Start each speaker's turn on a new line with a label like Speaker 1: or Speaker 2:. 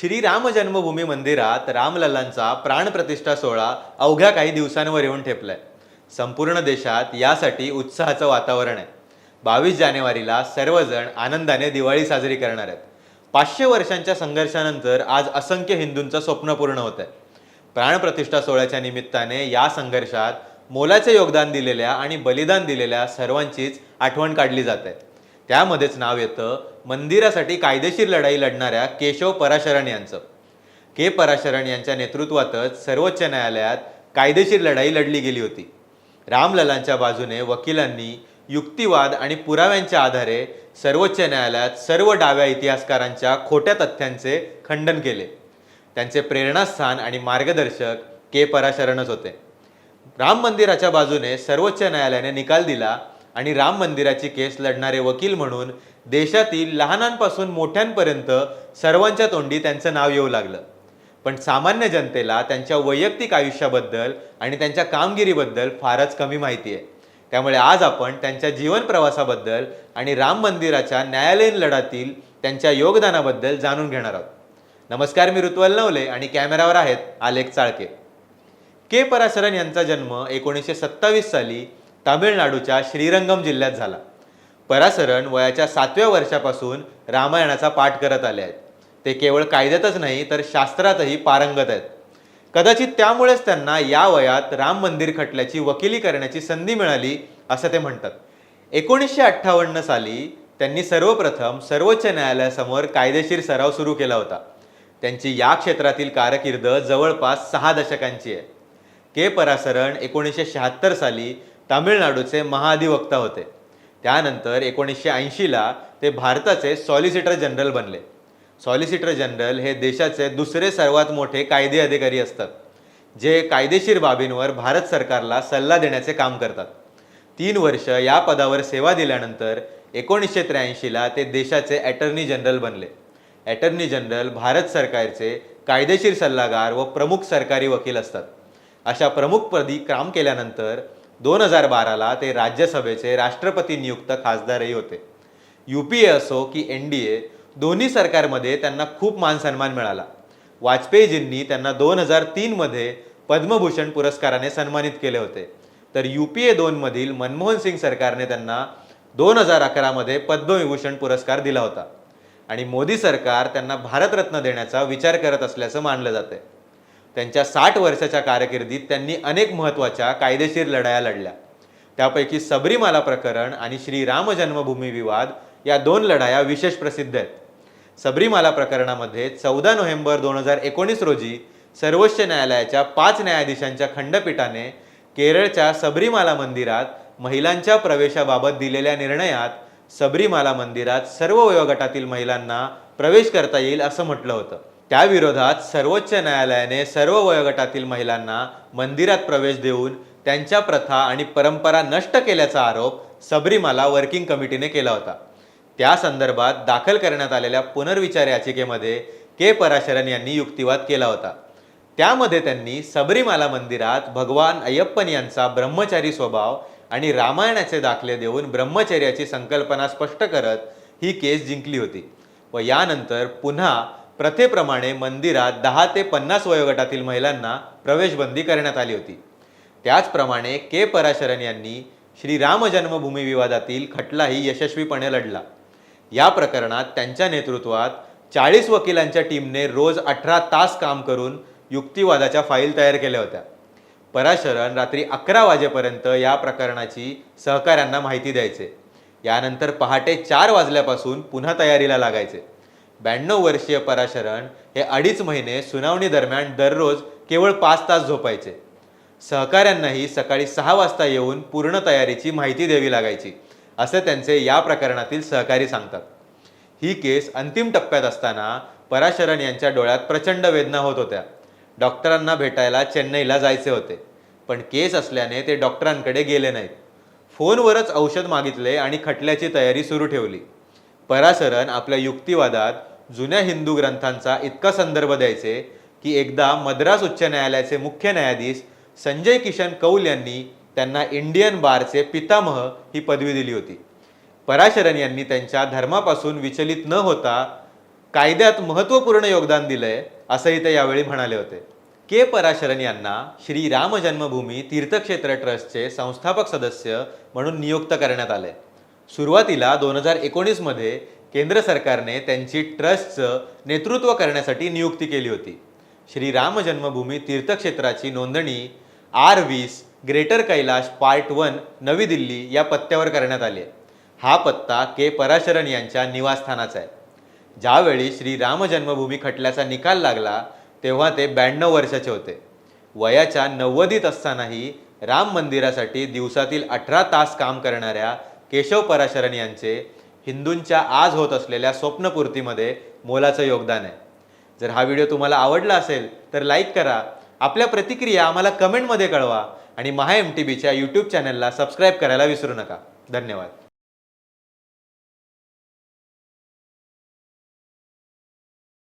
Speaker 1: श्री राम जन्मभूमी मंदिरात रामलल्लांचा प्राणप्रतिष्ठा सोहळा अवघ्या काही दिवसांवर येऊन ठेपलाय. संपूर्ण देशात यासाठी उत्साहाचं वातावरण आहे. बावीस जानेवारीला सर्वजण आनंदाने दिवाळी साजरी करणार आहेत. पाचशे वर्षांच्या संघर्षानंतर आज असंख्य हिंदूंचं स्वप्न पूर्ण होत आहे. प्राणप्रतिष्ठा सोहळ्याच्या निमित्ताने या संघर्षात मोलाचे योगदान दिलेल्या आणि बलिदान दिलेल्या सर्वांचीच आठवण काढली जाते त्यामध्येच नाव येतं मंदिरासाठी कायदेशीर लढाई लढणाऱ्या केशव पराशरण यांचं. के पराशरण यांच्या नेतृत्वातच सर्वोच्च न्यायालयात कायदेशीर लढाई लढली गेली होती. रामललांच्या बाजूने वकिलांनी युक्तिवाद आणि पुराव्यांच्या आधारे सर्वोच्च न्यायालयात सर्व डाव्या इतिहासकारांच्या खोट्या तथ्यांचे खंडन केले. त्यांचे प्रेरणास्थान आणि मार्गदर्शक के पराशरणच होते. राम मंदिराच्या बाजूने सर्वोच्च न्यायालयाने निकाल दिला आणि राम मंदिराची केस लढणारे वकील म्हणून देशातील लहानांपासून मोठ्यांपर्यंत सर्वांच्या तोंडी त्यांचं नाव येऊ लागलं. पण सामान्य जनतेला त्यांच्या वैयक्तिक आयुष्याबद्दल आणि त्यांच्या कामगिरीबद्दल फारच कमी माहिती आहे. त्यामुळे आज आपण त्यांच्या जीवन प्रवासाबद्दल आणि राम मंदिराच्या न्यायालयीन लढातील त्यांच्या योगदानाबद्दल जाणून घेणार आहोत. नमस्कार मी ऋतुवल नवले आणि कॅमेरावर आहेत आलेख चाळके. के. पराशरन यांचा जन्म एकोणीसशे सत्तावीस साली तामिळनाडूच्या श्रीरंगम जिल्ह्यात झाला. परासरण वयाच्या सातव्या वर्षापासून रामायणाचा पाठ करत आले आहेत. ते केवळ कायद्यातच नाही तर शास्त्रातही पारंगत आहेत. कदाचित त्यामुळेच त्यांना या वयात राम मंदिर खटल्याची वकिली करण्याची संधी मिळाली असं ते म्हणतात. एकोणीसशे अठ्ठावन्न साली त्यांनी सर्वप्रथम सर्वोच्च न्यायालयासमोर कायदेशीर सराव सुरू केला होता. त्यांची या क्षेत्रातील कारकीर्द जवळपास सहा दशकांची आहे. के परासरण एकोणीसशे शहात्तर साली तामिळनाडूचे महाधिवक्ता होते. त्यानंतर एकोणीसशे ऐंशीला ते भारताचे सॉलिसिटर जनरल बनले. सॉलिसिटर जनरल हे देशाचे दुसरे सर्वात मोठे कायदे अधिकारी असतात जे कायदेशीर बाबींवर भारत सरकारला सल्ला देण्याचे काम करतात. तीन वर्ष या पदावर सेवा दिल्यानंतर एकोणीसशे त्र्याऐंशीला ते देशाचे ॲटर्नी जनरल बनले. ॲटर्नी जनरल भारत सरकारचे कायदेशीर सल्लागार व प्रमुख सरकारी वकील असतात. अशा प्रमुखपदी काम केल्यानंतर दोन हजार बाराला ते राज्यसभेचे राष्ट्रपती नियुक्त खासदारही होते. यू पी ए असो की एन डी ए दोन्ही सरकारमध्ये त्यांना खूप मान सन्मान मिळाला. वाजपेयीजींनी त्यांना दोन हजार तीनमध्ये पद्मभूषण पुरस्काराने सन्मानित केले होते. तर यू पी ए दोनमधील मनमोहन सिंग सरकारने त्यांना दोन हजार अकरामध्ये पद्मविभूषण पुरस्कार दिला होता. आणि मोदी सरकार त्यांना भारतरत्न देण्याचा विचार करत असल्याचं मानलं जाते त्यांच्या साठ वर्षाच्या कारकिर्दीत त्यांनी अनेक महत्त्वाच्या कायदेशीर लढाया लढल्या. त्यापैकी सबरीमाला प्रकरण आणि श्री राम जन्मभूमी विवाद या दोन लढाया विशेष प्रसिद्ध आहेत. सबरीमाला प्रकरणामध्ये चौदा नोव्हेंबर दोन हजार एकोणीस रोजी सर्वोच्च न्यायालयाच्या पाच न्यायाधीशांच्या खंडपीठाने केरळच्या सबरीमाला मंदिरात महिलांच्या प्रवेशाबाबत दिलेल्या निर्णयात सबरीमाला मंदिरात सर्व वयोगटातील महिलांना प्रवेश करता येईल असं म्हटलं होतं. त्याविरोधात सर्वोच्च न्यायालयाने सर्व वयोगटातील महिलांना मंदिरात प्रवेश देऊन त्यांच्या प्रथा आणि परंपरा नष्ट केल्याचा आरोप सबरीमाला वर्किंग कमिटीने केला होता. त्या संदर्भात दाखल करण्यात आलेल्या पुनर्विचार याचिकेमध्ये के पराशरन यांनी युक्तिवाद केला होता. त्यामध्ये त्यांनी सबरीमाला मंदिरात भगवान अय्यप्पन यांचा ब्रह्मचारी स्वभाव आणि रामायणाचे दाखले देऊन ब्रह्मचर्याची संकल्पना स्पष्ट करत ही केस जिंकली होती व यानंतर पुन्हा प्रथेप्रमाणे मंदिरात दहा ते पन्नास वयोगटातील महिलांना प्रवेशबंदी करण्यात आली होती. त्याचप्रमाणे के पराशरन यांनी श्रीराम जन्मभूमी विवादातील खटलाही यशस्वीपणे लढला. या प्रकरणात त्यांच्या नेतृत्वात चाळीस वकिलांच्या टीमने रोज अठरा तास काम करून युक्तिवादाच्या फाईल तयार केल्या होत्या. पराशरण रात्री अकरा वाजेपर्यंत या प्रकरणाची सहकाऱ्यांना माहिती द्यायचे. यानंतर पहाटे चार वाजल्यापासून पुन्हा तयारीला लागायचे. ब्याण्णव वर्षीय पराशरण हे अडीच महिने सुनावणी दरम्यान दररोज केवळ पाच तास झोपायचे. सहकाऱ्यांनाही सकाळी सहा वाजता येऊन पूर्ण तयारीची माहिती द्यावी लागायची असे त्यांचे या प्रकरणातील सहकारी सांगतात. ही केस अंतिम टप्प्यात असताना पराशरण यांच्या डोळ्यात प्रचंड वेदना होत होत्या. डॉक्टरांना भेटायला चेन्नईला जायचे होते पण केस असल्याने ते डॉक्टरांकडे गेले नाहीत. फोनवरच औषध मागितले आणि खटल्याची तयारी सुरू ठेवली. पराशरण आपल्या युक्तिवादात जुन्या हिंदू ग्रंथांचा इतका संदर्भ द्यायचे की एकदा मद्रास उच्च न्यायालयाचे मुख्य न्यायाधीश संजय किशन कौल यांनी त्यांना इंडियन बारचे पितामह ही पदवी दिली होती. पराशरन यांनी त्यांच्या धर्मापासून विचलित न होता कायद्यात महत्त्वपूर्ण योगदान दिलंय असंही ते यावेळी म्हणाले होते. के. पराशरन यांना श्री राम जन्मभूमी तीर्थक्षेत्र ट्रस्टचे संस्थापक सदस्य म्हणून नियुक्त करण्यात आले. सुरुवातीला दोन हजार एकोणीसमध्ये केंद्र सरकारने त्यांची ट्रस्टचं नेतृत्व करण्यासाठी नियुक्ती केली होती. श्री राम जन्मभूमी तीर्थक्षेत्राची नोंदणी आर वीस ग्रेटर कैलाश पार्ट वन नवी दिल्ली या पत्त्यावर करण्यात आली आहे. हा पत्ता के पराशरन यांच्या निवासस्थानाचा आहे. ज्यावेळी श्री राम जन्मभूमी खटल्याचा निकाल लागला तेव्हा ते ब्याण्णव वर्षाचे होते. वयाच्या नव्वदीत असतानाही राम मंदिरासाठी दिवसातील अठरा तास काम करणाऱ्या केशव पराशरण यांचे हिंदूंच्या आज होत असलेल्या स्वप्नपूर्तीमध्ये मोलाचं योगदान आहे. जर हा व्हिडिओ तुम्हाला आवडला असेल तर लाईक करा. आपल्या प्रतिक्रिया आम्हाला कमेंटमध्ये कळवा आणि महा एम टी बीच्या यूट्यूब चॅनलला सबस्क्राईब करायला विसरू नका. धन्यवाद.